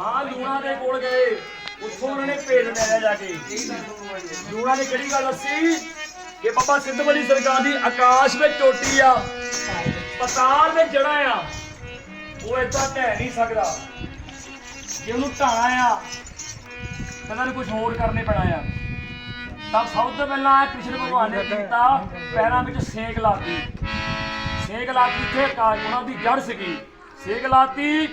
ਮਾਂ ਲੂਣਾ ਦੇ ਕੋਲ ਗਏ। ਉੱਥੋਂ ਉਹਨਾਂ ਨੇ ਭੇਜ ਲਿਆ ਜਾ ਕੇ। ਲੂਣਾ ਨੇ ਕਿਹੜੀ ਗੱਲ ਦੱਸੀ? ਕਿ ਬਾਬਾ ਸਿੱਧ ਬਲੀ ਸਰਕਾਰ ਦੀ ਆਕਾਸ਼ ਵਿੱਚ ਚੋਟੀ ਆ, ਪਤਾਲ ਵਿੱਚ ਜੜਾ ਆ। ਉਹ ਏਦਾਂ ਢਹਿ ਨਹੀਂ ਸਕਦਾ। ਜੇ ਉਹਨੂੰ ਢਾਣਾ ਆ ਤਾਂ ਨੂੰ ਕੁਝ ਹੋਰ ਕਰਨੇ ਪੈਣਾ ਆ। ਤਾਂ ਸਭ ਤੋਂ ਪਹਿਲਾਂ ਕ੍ਰਿਸ਼ਨ ਭਗਵਾਨ ਨੇ ਕੀਤਾ, ਪੈਰਾਂ ਵਿੱਚ ਸੇਕ ਲਾਤੀ। ਸੇਕ ਲਾਤੀ ਤੇ ਆਕਾਸ਼ ਉਹਨਾਂ ਦੀ ਜੜ ਸੀਗੀ। ਸੇਕ ਲਾਤੀ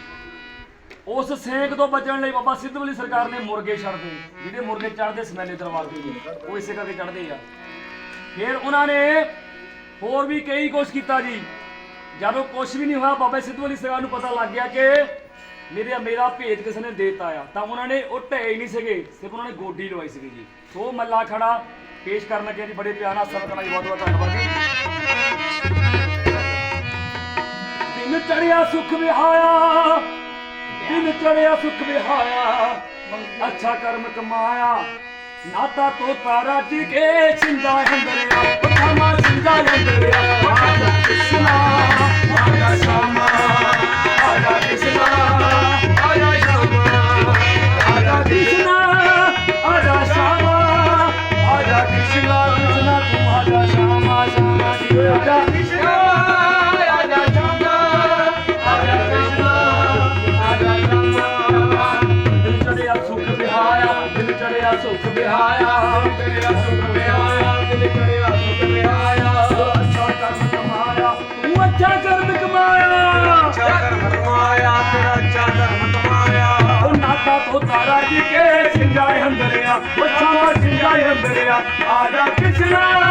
ਉਸ ਸੇਕ ਤੋਂ ਬਚਣ ਲਈ ਬਾਬਾ ਸਿੱਧ ਬਲੀ ਸਰਕਾਰ ਨੇ ਮੁਰਗੇ ਛੱਡਦੇ ਜਿਹੜੇ ਮੁਰਗੇ ਚੜਦੇ ਸਮੈਲੇ ਦਰਬਾਰ ਦੇ ਜੀ ਉਹ ਇਸੇ ਕਰਕੇ ਚੜਦੇ ਆ। ਫਿਰ ਉਹਨਾਂ ਨੇ ਹੋਰ ਵੀ ਕਈ ਕੁਛ ਕੀਤਾ ਜੀ। ਜਦੋਂ ਕੁਛ ਵੀ ਨਹੀਂ ਹੋਇਆ, ਬਾਬਾ ਸਿੱਧ ਬਲੀ ਸਰਕਾਰ ਨੂੰ ਪਤਾ ਲੱਗ ਗਿਆ ਕਿ ਮੇਰੇ ਮੇਰਾ ਭੇਜ ਕਿਸੇ ਨੇ ਦੇਤਾ ਆ। ਤਾਂ ਉਹਨਾਂ ਨੇ ਉਹ ਢੇ ਨਹੀਂ ਸੀਗੇ, ਸਿਰਫ ਉਹਨਾਂ ਨੇ ਗੋਡੀ ਲਵਾਈ ਸੀਗੀ ਜੀ। ਸੋ ਮੱਲਾ ਖੜਾ ਪੇਸ਼ ਕਰਨ ਲੱਗੇ ਜੀ, ਬੜੇ ਪਿਆਰ ਨਾਲ ਸਬਕ ਨਾਲ ਬਹੁਤ ਬਹੁਤ ਧੰਨਵਾਦ ਜੀ। ਦਿਨ ਚੜਿਆ ਸੁਖ ਵਿਹਾਇਆ ਦਿਨ ਚੜਿਆ ਸੁਖ ਵਿਹਾਇਆ। ਅੱਛਾ ਕਰਮ ਕਮਾਇਆ। ਨਾਤਾ ਤੋਤਾ ਰੱਜ ਕੇ ਸਿੰਦਾ ਹੰਦਰਿਆ ਪਖਾਮਾ ਸਿੰਦਾ ਹੰਦਰਿਆ ਆਜਾ ਕ੍ਰਿਸ਼ਨਾ ਵਿਹਾਇਆ ਚੜਿਆ ਸੁਖ ਵਿਹਾਇਆ ਦਿਲ ਚੜਿਆ ਸੁਖ ਵਿਹਾਇਆ ਅੱਛਾ ਕਰਮ ਕਮਾਇਆ ਤੂੰ ਅੱਛਾ ਕਰਮ ਕਮਾਇਆ। ਅੱਛਾ ਕਰਮ ਕਮਾਇਆ ਤੇਰਾ ਅੱਛਾ ਕਰਮ ਕਮਾਇਆ ਉਹ ਨਾਤਾ ਤੋਂ ਤਾਰਾ ਜੀ ਕੇ ਸਿੰਜਾਏ ਹੰਦਰਿਆ ਉਹ ਸ਼ਾਮਾ ਸਿੰਜਾਏ ਹੰਦਰਿਆ ਆਜਾ ਕ੍ਰਿਸ਼ਨਾ ਆਜਾ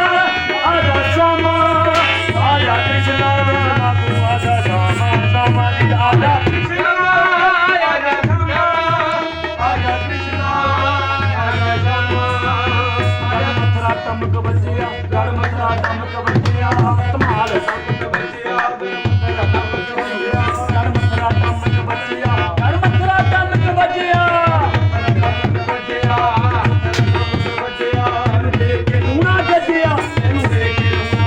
ਟਮਕ ਵੱਜਿਆ ਗੜ ਮਥਰਾ ਟਮਕ ਵੱਜਿਆ ਧਮਾਲ ਟਮਕ ਵੱਜਿਆ ਗੜ ਮਥਰਾ ਟਮਕ ਵੱਜਿਆ ਗੜ ਮਥਰਾ ਟਮਕ ਵੱਜਿਆ ਇਹਨੂੰ ਦੇਖ ਕੇ ਲੂਣਾ ਗੱਜਿਆ ਇਹਨੂੰ ਦੇਖ ਕੇ ਲੂਣਾ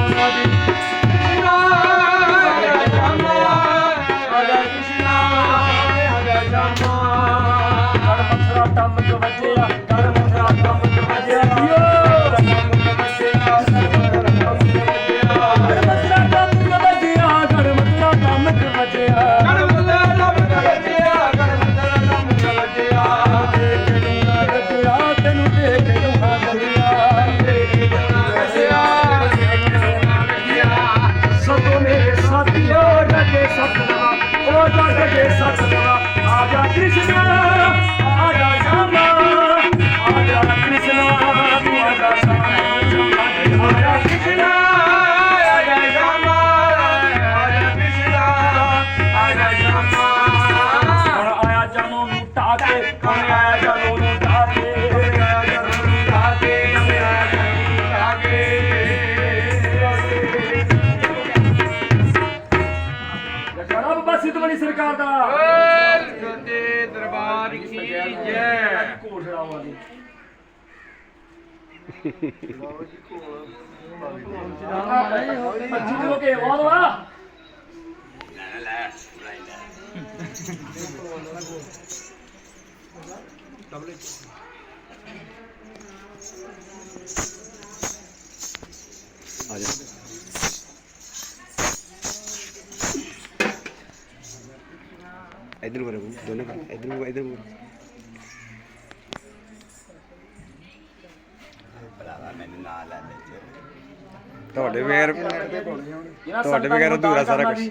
ਬਣੀ ਸਰਕਾਰ ਦਾ। ਸੱਚੇ ਦਰਬਾਰ ਕੀ ਜੈ। ਘੋਸ਼ਣਾ ਵਾਲੀ ਕੇ ਨੂੰ ਕਰੋ ਦੋਨੋਂ ਕਰ ਇਧਰ ਨੂੰ ਇਧਰ ਨੂੰ ਤੁਹਾਡੇ ਬਗੈਰ ਇਹਨਾਂ ਤੁਹਾਡੇ ਨੂੰ ਅਧੂਰਾ ਸਾਰਾ। ਜੀ।